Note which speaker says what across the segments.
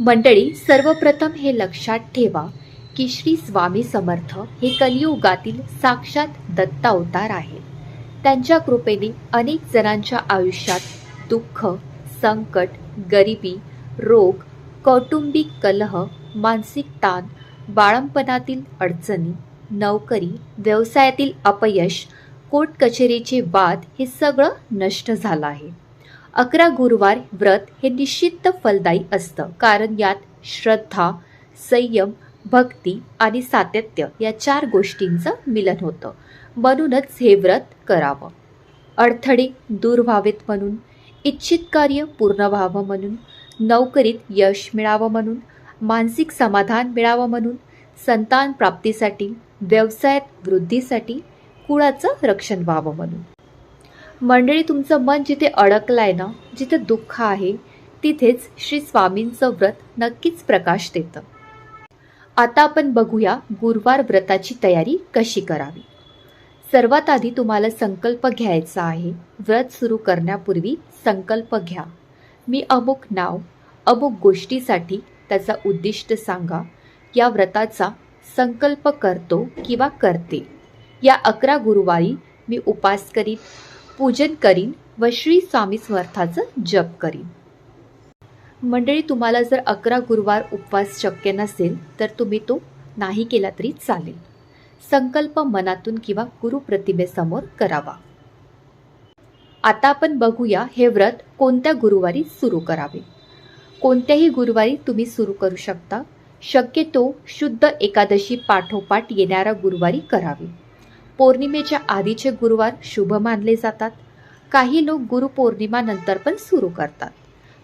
Speaker 1: मंडळी सर्वप्रथम हे लक्षात ठेवा की श्री स्वामी समर्थ हे कलियुगातील साक्षात दत्तावतार आहेत. त्यांच्या कृपेने अनेक जणांच्या आयुष्यात दुःख संकट गरिबी रोग कौटुंबिक कलह मानसिक ताण बाळंपणातील अडचणी नोकरी व्यवसायातील अपयश कोर्ट कचेरीचे वाद हे सगळं नष्ट झालं आहे. अकरा गुरुवार व्रत हे निश्चित फलदायी असतं. कारण यात श्रद्धा संयम भक्ती आणि सातत्य या चार गोष्टींचं मिलन होतं. म्हणूनच हे व्रत करावं. अडथळे दूर व्हावेत म्हणून इच्छित कार्य पूर्ण व्हावं म्हणून नोकरीत यश मिळावं म्हणून मानसिक समाधान मिळावं म्हणून संतान प्राप्तीसाठी व्यवसायात वृद्धीसाठी कुळाचं रक्षण व्हावं म्हणून. मंडळी तुमचं मन जिथे अडकलं आहे ना जिथे दुःख आहे तिथेच श्री स्वामींचं व्रत नक्कीच प्रकाश देतं. आता आपण बघूया गुरुवार व्रताची तयारी कशी करावी. सर्वात आधी तुम्हाला संकल्प घ्यायचा आहे. व्रत सुरू करण्यापूर्वी संकल्प घ्या. मी अमुक नाव अमुक गोष्टीसाठी त्याचा उद्दिष्ट सांगा. या व्रताचा संकल्प करतो किंवा करते. या अकरा गुरुवारी मी उपास करीत पूजन करीन व श्री स्वामी समर्थाचं जप करीन. मंडळी तुम्हाला जर अकरा गुरुवार उपवास शक्य नसेल तर तुम्ही तो नाही केला तरी चालेल. संकल्प मनातून किंवा गुरुप्रतिमेसमोर करावा. आता आपण बघूया हे व्रत कोणत्या गुरुवारी सुरू करावे. कोणत्याही गुरुवारी तुम्ही सुरू करू शकता. शक्यतो शुद्ध एकादशी पाठोपाठ येणाऱ्या गुरुवारी करावे. पौर्णिमेच्या आधीचे गुरुवार शुभ मानले जातात. काही लोक गुरुपौर्णिमा नंतर पण सुरू करतात.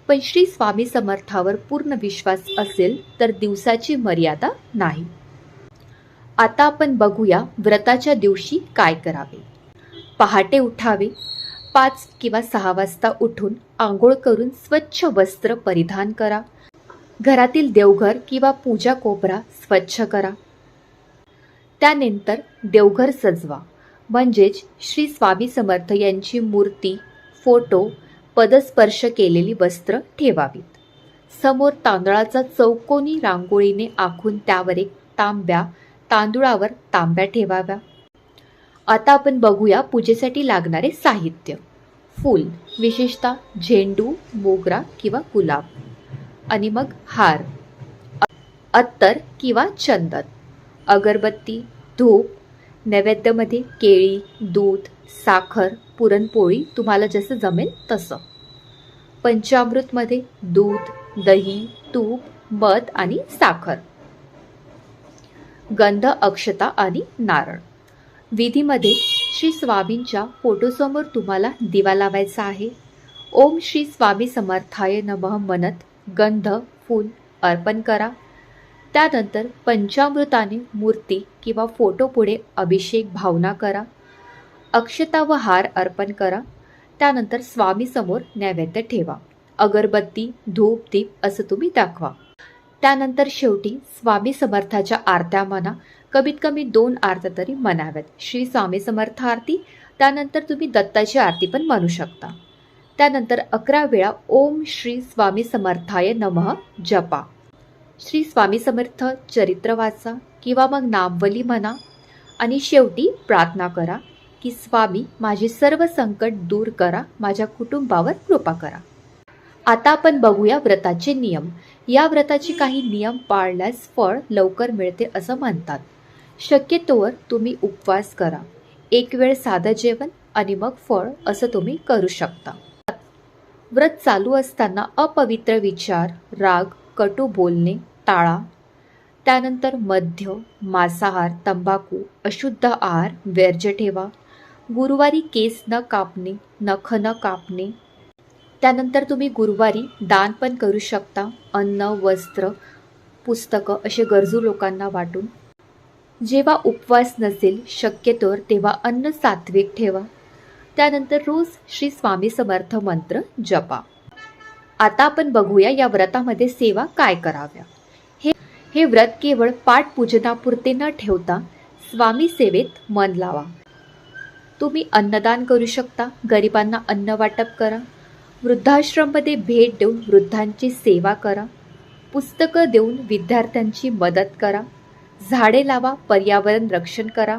Speaker 1: पण श्री स्वामी समर्थावर पूर्ण विश्वास असेल तर दिवसाची मर्यादा नाही. आता आपण बघूया व्रताच्या दिवशी काय करावे. पहाटे उठावे. पाच किंवा सहा वाजता उठून आंघोळ करून स्वच्छ वस्त्र परिधान करा. घरातील देवघर किंवा पूजा कोपरा स्वच्छ करा. त्यानंतर देवघर सजवा. म्हणजेच श्री स्वामी समर्थ यांची मूर्ती फोटो पदस्पर्श केलेली वस्त्र ठेवावीत. समोर तांदळाचा चौकोनी रांगोळीने आखून त्यावर एक तांब्या तांदुळावर तांब्या ठेवाव्या. आता आपण बघूया पूजेसाठी लागणारे साहित्य. फूल विशेषतः झेंडू मोगरा किंवा गुलाब. आणि मग हार अत्तर किंवा चंदन. अगरबत्ती धूप नैवेद्यामध्ये केळी दूध साखर पुरणपोळी तुम्हाला जसं जमेल तसं. पंचामृतमध्ये दूध दही तूप मध आणि साखर. गंध अक्षता आणि नारळ. विधीमध्ये श्री स्वामींच्या फोटोसमोर तुम्हाला दिवा लावायचा आहे. ओम श्री स्वामी समर्थाय नमः म्हणत गंध फूल अर्पण करा. त्यानंतर पंचामृताने मूर्ती किंवा फोटोपुढे अभिषेक भावना करा अक्षता व हार अर्पण करा त्यानंतर स्वामीसमोर नैवेद्य ठेवा अगरबत्ती धूप दीप असं तुम्ही दाखवा. त्यानंतर शेवटी स्वामी समर्थाच्या आरत्या म्हणा कमीत कमी दोन आरत्या तरी म्हणाव्यात. श्री स्वामी समर्थ आरती त्यानंतर तुम्ही दत्ताची आरती पण म्हणू शकता. त्यानंतर अकरा वेळा ओम श्री स्वामी समर्थाय नमः जपा. श्री स्वामी समर्थ चरित्र वाचा किंवा मग नामवली म्हणा. आणि शेवटी प्रार्थना करा की स्वामी माझे सर्व संकट दूर करा माझ्या कुटुंबावर कृपा करा. आता आपण बघूया व्रताचे नियम. या व्रताचे काही नियम पाळल्यास फळ लवकर मिळते असं म्हणतात. शक्यतोवर तुम्ही उपवास करा. एक वेळ साधं जेवण आणि मग फळ असं तुम्ही करू शकता. व्रत चालू असताना अपवित्र विचार राग कटू बोलणे टाळा. त्यानंतर मध्य मांसाहार तंबाखू अशुद्ध आहार वर्ज्य ठेवा. गुरुवारी केस न कापणे नख न कापणे. त्यानंतर तुम्ही गुरुवारी दान पण करू शकता. अन्न वस्त्र पुस्तकं असे गरजू लोकांना वाटून. जेव्हा उपवास नसेल शक्यतोवर तेव्हा अन्न सात्विक ठेवा. त्यानंतर रोज श्री स्वामी समर्थ मंत्र जपा. आता आपण बघूया या व्रतामध्ये सेवा काय कराव्या. हे हे व्रत केवळ पाठपूजनापुरते न ठेवता स्वामी सेवेत मन लावा. तुम्ही अन्नदान करू शकता गरिबांना अन्न वाटप करा वृद्धाश्रममध्ये भेट देऊन वृद्धांची सेवा करा पुस्तकं देऊन विद्यार्थ्यांची मदत करा झाडे लावा पर्यावरण रक्षण करा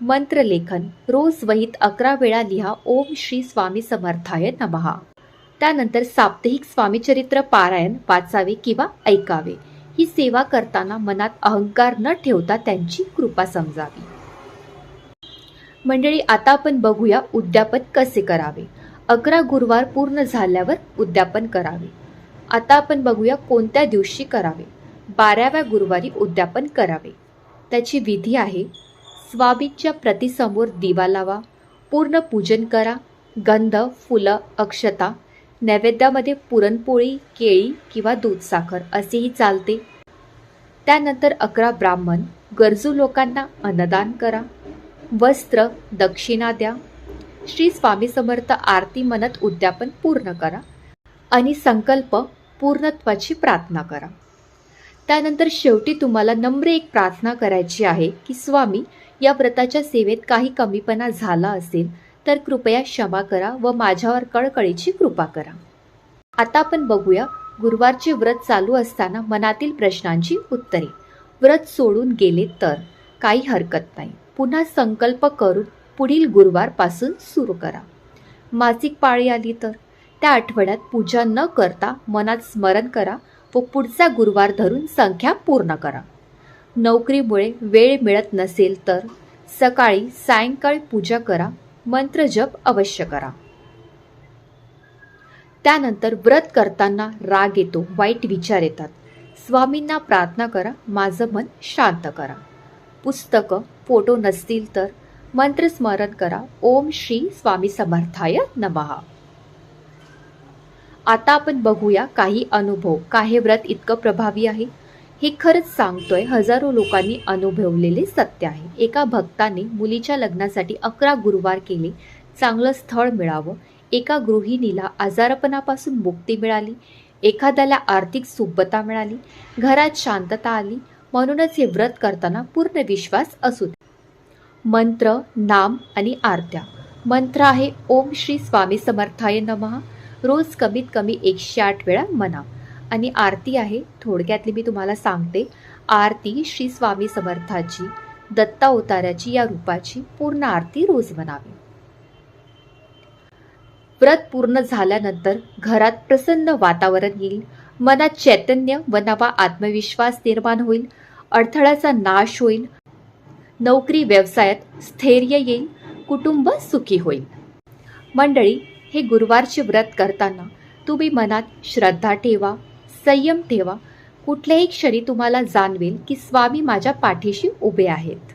Speaker 1: मंत्रलेखन रोज वहीत अकरा वेळा लिहा ओम श्री स्वामी समर्थाय नमहा. त्यानंतर साप्ताहिक स्वामीचरित्र पारायण वाचावे किंवा ऐकावे. ही सेवा करताना मनात अहंकार न ठेवता त्यांची कृपा समजावी. मंडळी आता आपण बघूया उद्यापन कसे करावे. अकरा गुरुवार पूर्ण झाल्यावर उद्यापन करावे. आता आपण बघूया कोणत्या दिवशी करावे. बाराव्या गुरुवारी उद्यापन करावे. त्याची विधी आहे स्वामींच्या प्रतिसमोर दिवा लावा पूर्ण पूजन करा गंध फुलं अक्षता नैवेद्यामध्ये पुरणपोळी केळी किंवा दूधसाखर असेही चालते. त्यानंतर अकरा ब्राह्मण गरजू लोकांना अन्नदान करा. वस्त्र दक्षिणा द्या. श्री स्वामी समर्थ आरती म्हणत उद्यापन पूर्ण करा आणि संकल्प पूर्णत्वाची प्रार्थना करा. त्यानंतर शेवटी तुम्हाला नम्र एक प्रार्थना करायची आहे की स्वामी या व्रताच्या सेवेत काही कमीपणा झाला असेल तर कृपया क्षमा करा व माझ्यावर कळकळीची कृपा करा. आता आपण बघूया गुरुवारचे व्रत चालू असताना मनातील प्रश्नांची उत्तरे. व्रत सोडून गेले तर काही हरकत नाही. पुन्हा संकल्प करून पुढील गुरुवारपासून सुरू करा. मासिक पाळी आली तर. त्या आठवड्यात पूजा न करता मनात स्मरण करा व पुढचा गुरुवार धरून संख्या पूर्ण करा. नोकरीमुळे वेळ मिळत नसेल तर सकाळी सायंकाळी पूजा करा. मंत्रजप अवश्य करा. त्यानंतर व्रत करताना राग येतो वाईट विचार येतात. स्वामींना प्रार्थना करा माझं मन शांत करा. पुस्तकं फोटो नसतील तर मंत्रस्मरण करा. ओम श्री स्वामी समर्थाय नमहा आता आपण बघूया काही अनुभव. का हे व्रत इतकं प्रभावी आहे? हे खरंच सांगतोय हजारो लोकांनी अनुभवलेले सत्य आहे. एका भक्ताने मुलीच्या लग्नासाठी अकरा गुरुवार केले चांगलं स्थळ मिळावं एका गृहिणीला आजारपणापासून मुक्ती मिळाली एखाद्याला आर्थिक सुबत्ता मिळाली घरात शांतता आली म्हणूनच हे व्रत करताना पूर्ण विश्वास असू दे. मंत्र नाम आणि आरत्या. मंत्र आहे ओम श्री स्वामी समर्थाय नमः. रोज कमीत कमी एकशे आठ वेळा म्हणा आणि आरती आहे. थोडक्यातली मी तुम्हाला सांगते. आरती श्री स्वामी समर्थाची दत्ता अवताराची या रूपाची पूर्ण आरती रोज म्हणावी. व्रत पूर्ण झाल्यानंतर घरात प्रसन्न वातावरण येईल. मनात चैतन्य व नवा आत्मविश्वास निर्माण होईल. अडथळ्याचा नाश होईल. नोकरी व्यवसायात स्थैर्य येईल. कुटुंब सुखी होईल. मंडळी हे गुरुवारचे व्रत करताना तुम्ही मनात श्रद्धा ठेवा. संयम ठेवा. कुठल्याही क्षणी तुम्हाला जाणवेल की स्वामी माझ्या पाठीशी उभे आहेत.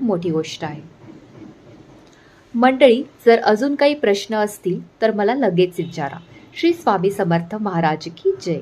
Speaker 1: मोठी गोष्ट आहे. मंडळी जर अजून काही प्रश्न असतील तर मला लगेच विचारा. श्री स्वामी समर्थ महाराज की जय.